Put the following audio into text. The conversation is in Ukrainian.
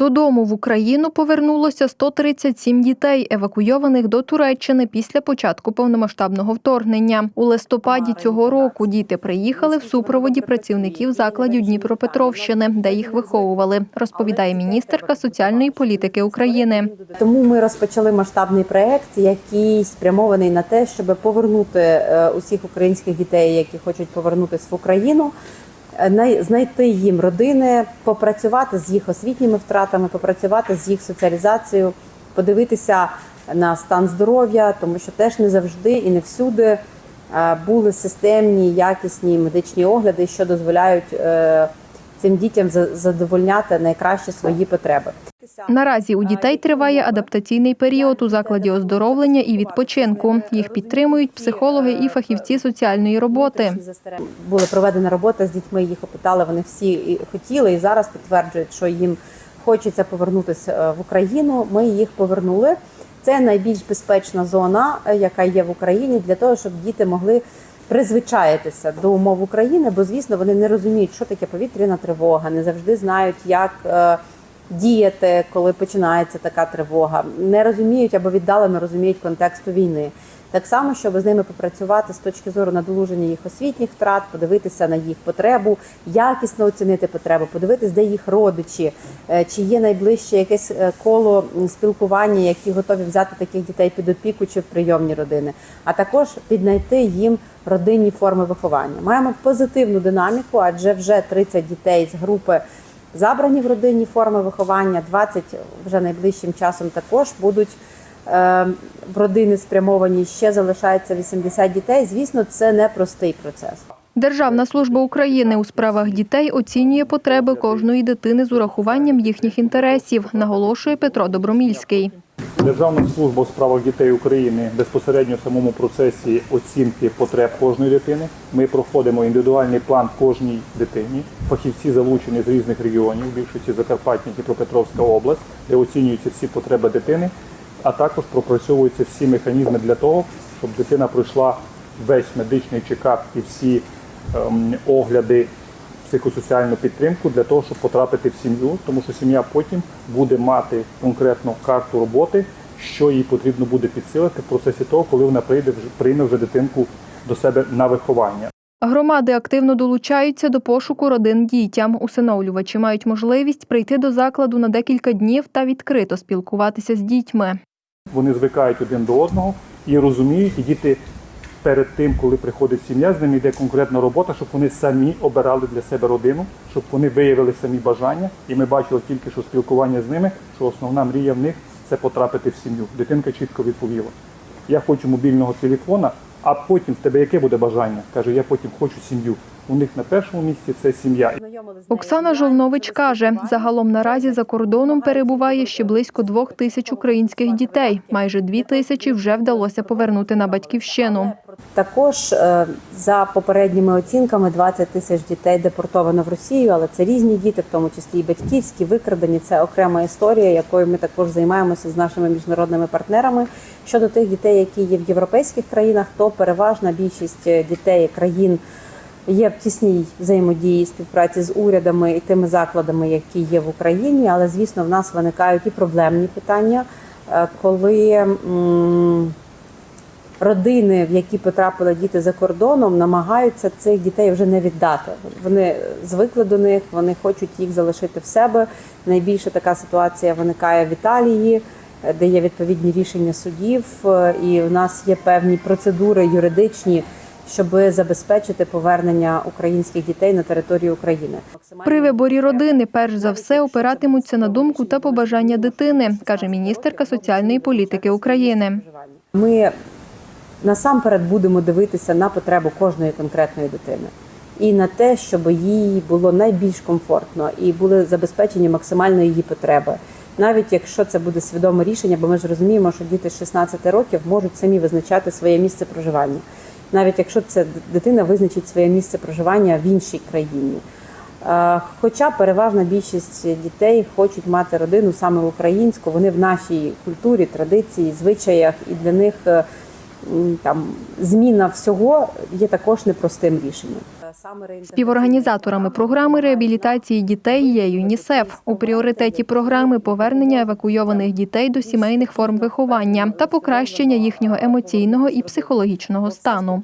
Додому в Україну повернулося 137 дітей, евакуйованих до Туреччини після початку повномасштабного вторгнення. У листопаді цього року діти приїхали в супроводі працівників закладів Дніпропетровщини, де їх виховували, розповідає міністерка соціальної політики України. Тому ми розпочали масштабний проект, який спрямований на те, щоб повернути е, усіх українських дітей, які хочуть повернутися в Україну. Знайти їм родини, попрацювати з їх освітніми втратами, попрацювати з їх соціалізацією, подивитися на стан здоров'я, тому що теж не завжди і не всюди е, були системні, якісні медичні огляди, що дозволяють е, цим дітям за- задовольняти найкраще свої потреби. Наразі у дітей триває адаптаційний період у закладі оздоровлення і відпочинку. Їх підтримують психологи і фахівці соціальної роботи. Була проведена робота з дітьми, їх опитали. Вони всі хотіли і зараз підтверджують, що їм хочеться повернутися е, в Україну. Ми їх повернули. Це найбільш безпечна зона, е, яка є в Україні, для того, щоб діти могли призвичаїтися до умов України, бо звісно вони не розуміють, що таке повітряна тривога, не завжди знають, як. Діяти, коли починається така тривога, не розуміють або віддалено розуміють контексту війни. Так само, щоб з ними попрацювати з точки зору надолуження їх освітніх втрат, подивитися на їх потребу, якісно оцінити потребу, подивитися, де їх родичі, е, чи є найближче якесь е, коло спілкування, які готові взяти таких дітей під опіку чи в прийомні родини, а також піднайти їм родинні форми виховання. Маємо позитивну динаміку, адже вже 30 дітей з групи. Забрані в родинні форми виховання, 20 вже найближчим часом також будуть е, в родини спрямовані. Ще залишається 80 дітей. Звісно, це непростий процес. Державна служба України у справах дітей оцінює потреби кожної дитини з урахуванням їхніх інтересів, наголошує Петро Добромільський. Державна служба у справах дітей України безпосередньо в самому процесі оцінки потреб кожної дитини. Ми проходимо індивідуальний план кожній дитині. Фахівці залучені з різних регіонів, в більшості Закарпаття, Дніпропетровська область, де оцінюються всі потреби дитини, а також пропрацьовуються всі механізми для того, щоб дитина пройшла весь медичний чекап і всі ем, огляди психосоціальну підтримку для того, щоб потрапити в сім'ю, тому що сім'я потім буде мати конкретну карту роботи, що їй потрібно буде підсилити в процесі того, коли вона прийде вже прийме вже дитинку до себе на виховання. Громади активно долучаються до пошуку родин дітям. Усиновлювачі мають можливість прийти до закладу на декілька днів та відкрито спілкуватися з дітьми. Вони звикають один до одного і розуміють, і діти перед тим, коли приходить сім'я, з ними йде конкретна робота, щоб вони самі обирали для себе родину, щоб вони виявили самі бажання. І ми бачили тільки що спілкування з ними, що основна мрія в них це потрапити в сім'ю. Дитинка чітко відповіла: Я хочу мобільного телефона, а потім в тебе яке буде бажання? Каже, я потім хочу сім'ю. У них на першому місці це сім'я. Оксана Жолнович каже, загалом наразі за кордоном перебуває ще близько двох тисяч українських дітей. Майже дві тисячі вже вдалося повернути на батьківщину. Також е, за попередніми оцінками 20 тисяч дітей депортовано в Росію, але це різні діти, в тому числі і батьківські, викрадені. Це окрема історія, якою ми також займаємося з нашими міжнародними партнерами. Щодо тих дітей, які є в європейських країнах, то переважна більшість е, дітей країн є в тісній взаємодії співпраці з урядами і тими закладами, які є в Україні. Але звісно, в нас виникають і проблемні питання, е, коли. Родини, в які потрапили діти за кордоном, намагаються цих дітей вже не віддати. Вони звикли до них, вони хочуть їх залишити в себе. Найбільше така ситуація виникає в Італії, де є відповідні рішення судів, е, і у нас є певні процедури юридичні. Щоб забезпечити повернення українських дітей на територію України, При виборі родини перш за все опиратимуться на думку та побажання дитини, каже міністерка соціальної політики України. Ми насамперед будемо дивитися на потребу кожної конкретної дитини і на те, щоб їй було найбільш комфортно і були забезпечені максимально її потреби. Навіть якщо це буде свідоме рішення, бо ми ж розуміємо, що діти з 16 років можуть самі визначати своє місце проживання, навіть якщо це дитина визначить своє місце проживання в іншій країні. Хоча переважна більшість дітей хочуть мати родину саме українську, вони в нашій культурі, традиції, звичаях, і для них е, там зміна всього є також непростим рішенням. Співорганізаторами програми реабілітації дітей є ЮНІСЕФ. У пріоритеті програми повернення евакуйованих дітей до сімейних форм виховання та покращення їхнього емоційного і психологічного стану.